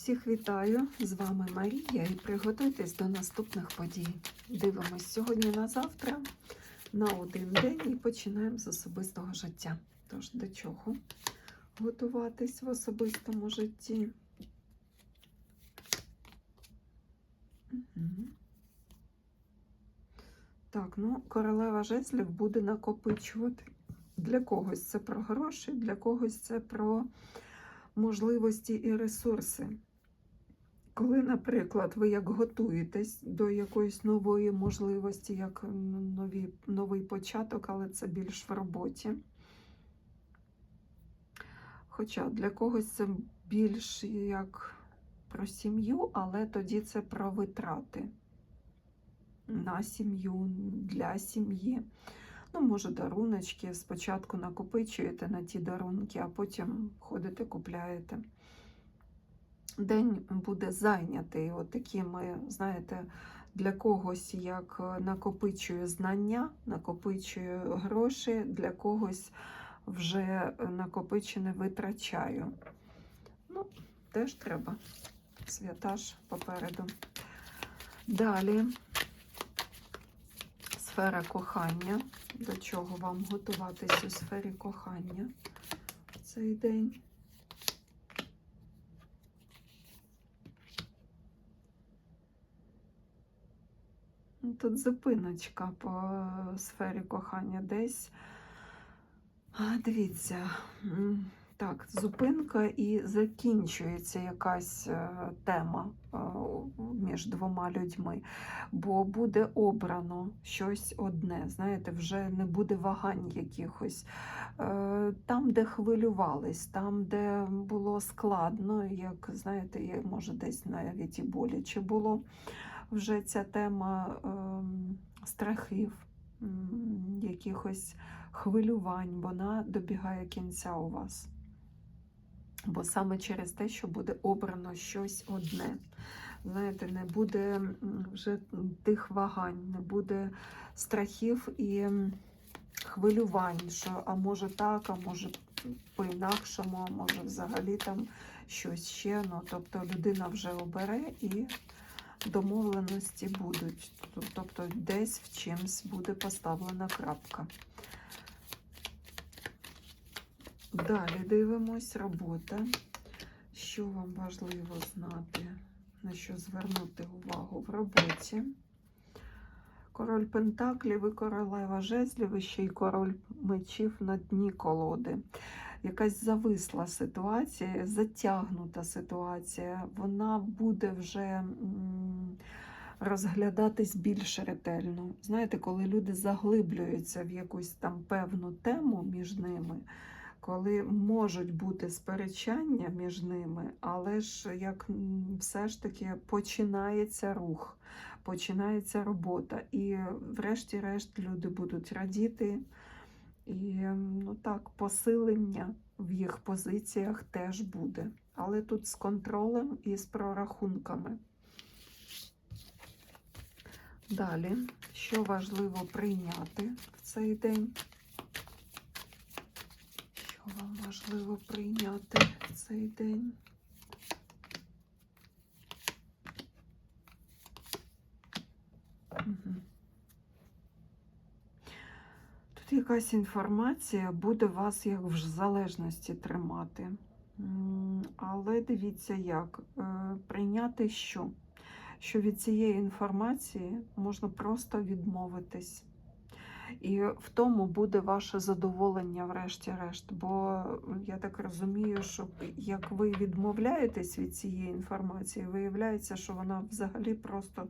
Всіх вітаю! З вами Марія і приготуйтесь до наступних подій. Дивимось сьогодні на завтра, на один день і починаємо з особистого життя. Тож до чого готуватись в особистому житті? Мгм. Так, ну, королева жезлів буде накопичувати. Для когось це про гроші, для когось це про можливості і ресурси. Коли, наприклад, ви як готуєтесь до якоїсь нової можливості, як нові, новий початок, але це більш в роботі. Хоча для когось це більш як про сім'ю, але тоді це про витрати на сім'ю, для сім'ї. Ну, може, даруночки спочатку накопичуєте на ті дарунки, а потім ходите, купляєте. День буде зайнятий от такими, знаєте, для когось як накопичує знання, накопичує гроші, для когось вже накопичене витрачаю. Ну, теж треба. Свята ж попереду. Далі сфера кохання. До чого вам готуватись у сфері кохання в цей день? Тут зупиночка по сфері кохання десь. Дивіться, так, зупинка і закінчується якась е, тема е, між двома людьми, бо буде обрано щось одне. Знаєте, вже не буде вагань якихось. Е, Там, де хвилювались, там, де було складно, як знаєте, може десь навіть і боляче було вже ця тема ем, страхів, якихось хвилювань, вона добігає кінця у вас. Бо саме через те, що буде обрано щось одне. Знаєте, не буде вже тих вагань, не буде страхів і хвилювань, що а може так, а може по-інакшому, а може взагалі там щось ще. Ну, тобто людина вже обере і домовленості будуть. Тобто десь в чимсь буде поставлена крапка. Далі дивимось робота. Що вам важливо знати, на що звернути увагу в роботі. Король Пентаклів і королева жезлів, і ще й король мечів на дні колоди. Якась зависла ситуація, затягнута ситуація, вона буде вже розглядатись більш ретельно. Знаєте, коли люди заглиблюються в якусь там певну тему між ними, коли можуть бути сперечання між ними, але ж як все ж таки починається рух, починається робота. І врешті-решт люди будуть радіти. І ну так, посилення в їх позиціях теж буде. Але тут з контролем і з прорахунками. Далі, що важливо прийняти в цей день? Що вам важливо прийняти в цей день? Угу. Якась інформація буде вас як в залежності тримати. Але дивіться, як Е, прийняти що? Що від цієї інформації можна просто відмовитись. І в тому буде ваше задоволення, врешті-решт. Бо я так розумію, що як ви відмовляєтесь від цієї інформації, виявляється, що вона взагалі просто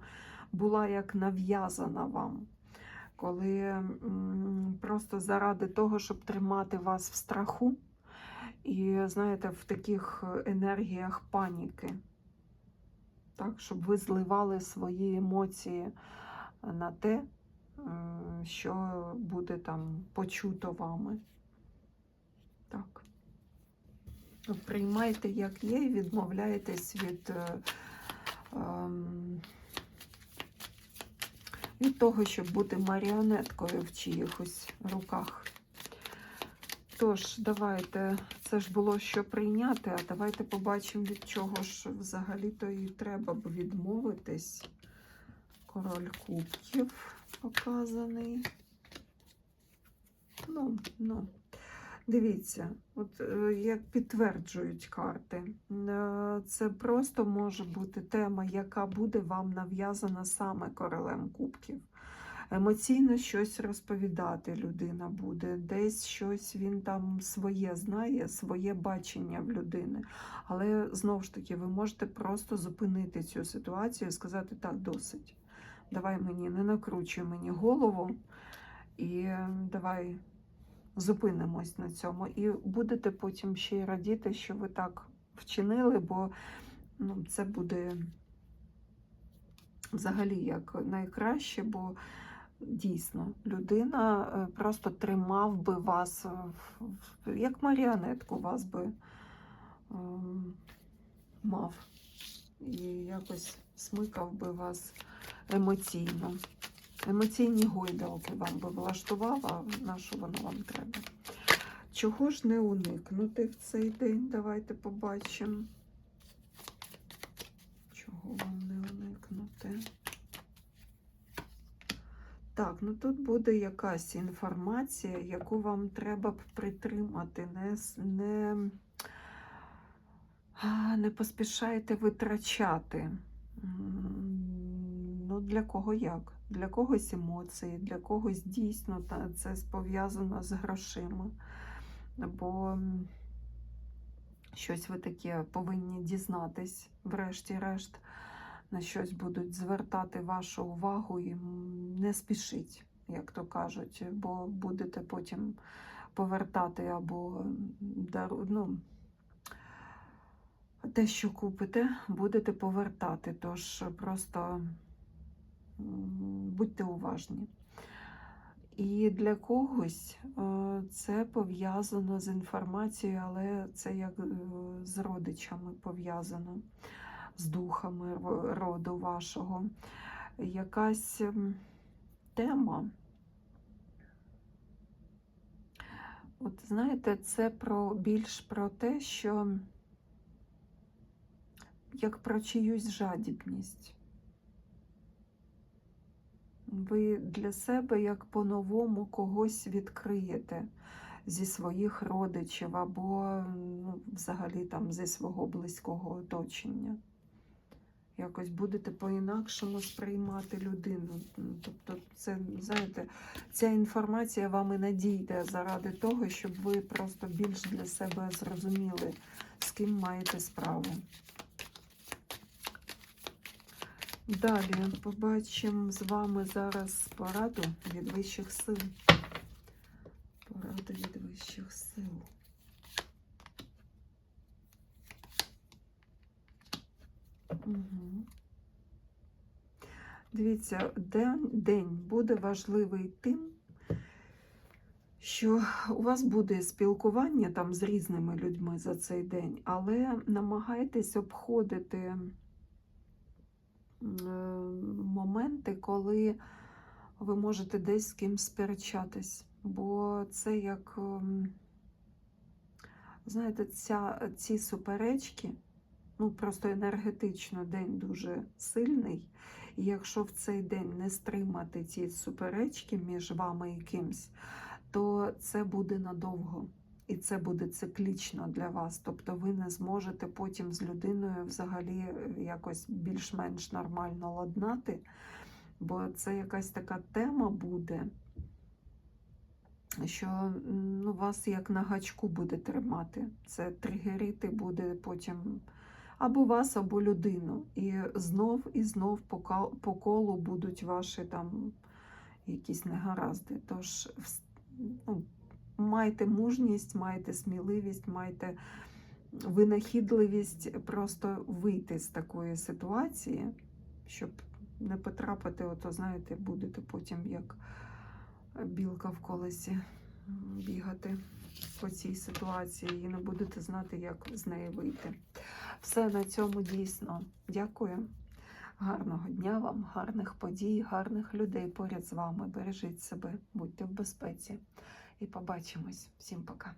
була як нав'язана вам коли просто заради того, щоб тримати вас в страху, і, знаєте, в таких енергіях паніки, так, щоб ви зливали свої емоції на те, що буде там почуто вами. Так. Приймайте, як є, і відмовляєтесь від. е, ем, від того, щоб бути маріонеткою в чиїхось руках. Тож, давайте, це ж було що прийняти, а давайте побачимо, від чого ж взагалі-то і треба б відмовитись. Король кубків показаний. Ну, ну. Дивіться, от е, як підтверджують карти, е, це просто може бути тема, яка буде вам нав'язана саме королем кубків. Емоційно щось розповідати людина буде, десь щось він там своє знає, своє бачення в людини. Але знову ж таки, ви можете просто зупинити цю ситуацію і сказати, так, досить. Давай мені, не накручуй мені голову, і е, давай зупинимось на цьому. І будете потім ще й радіти, що ви так вчинили, бо ну, це буде взагалі як найкраще, бо дійсно людина е, просто тримав би вас, як маріонетку вас би ем, мав і якось смикав би вас емоційно. Емоційні гойдалки вам би влаштував, а на що воно вам треба? Чого ж не уникнути в цей день? Давайте побачимо. Чого вам не уникнути? Так, ну тут буде якась інформація, яку вам треба б притримати. Не, не, не поспішайте витрачати. Для кого як? Для когось емоції, для когось дійсно це пов'язано з грошима. Бо щось ви таке повинні дізнатись, врешті-решт, на щось будуть звертати вашу увагу і не спішіть, як то кажуть, бо будете потім повертати або ну, те, що купите, будете повертати. Тож просто будьте уважні. І для когось е, це пов'язано з інформацією, але це як е, з родичами пов'язано, з духами роду вашого. Якась ем, тема. От знаєте, це про більш про те, що як про чиюсь жадібність. Ви для себе як по-новому когось відкриєте зі своїх родичів або ну, взагалі там зі свого близького оточення. Якось будете по-інакшому сприймати людину. Ну, Тобто, це, знаєте, ця інформація вам і надійде заради того, щоб ви просто більш для себе зрозуміли, з ким маєте справу. Далі побачимо з вами зараз пораду від вищих сил. Пораду від вищих сил. Угу. Дивіться, день, день буде важливий тим, що у вас буде спілкування там з різними людьми за цей день, але намагайтесь обходити моменти, коли ви можете десь з кимсь сперечатись. Бо це як, ем, знаєте, ця, ці суперечки, ну просто енергетично день дуже сильний. І якщо в цей день не стримати ці суперечки між вами і кимсь, то це буде надовго. І це буде циклічно для вас. Тобто ви не зможете потім з людиною взагалі е, якось більш-менш нормально ладнати, бо це якась така тема буде, що ну, вас як на гачку буде тримати. Це тригерити буде потім або вас, або людину. І знов і знов по колу будуть ваші там якісь негаразди. Тож ну, майте мужність, майте сміливість, майте винахідливість просто вийти з такої ситуації, щоб не потрапити, ото, знаєте, будете потім як білка в колесі бігати по цій ситуації і не будете знати, як з неї вийти. Все на цьому дійсно. Дякую. Гарного дня вам, гарних подій, гарних людей поряд з вами. Бережіть себе, будьте в безпеці. І побачимось. Всім пока.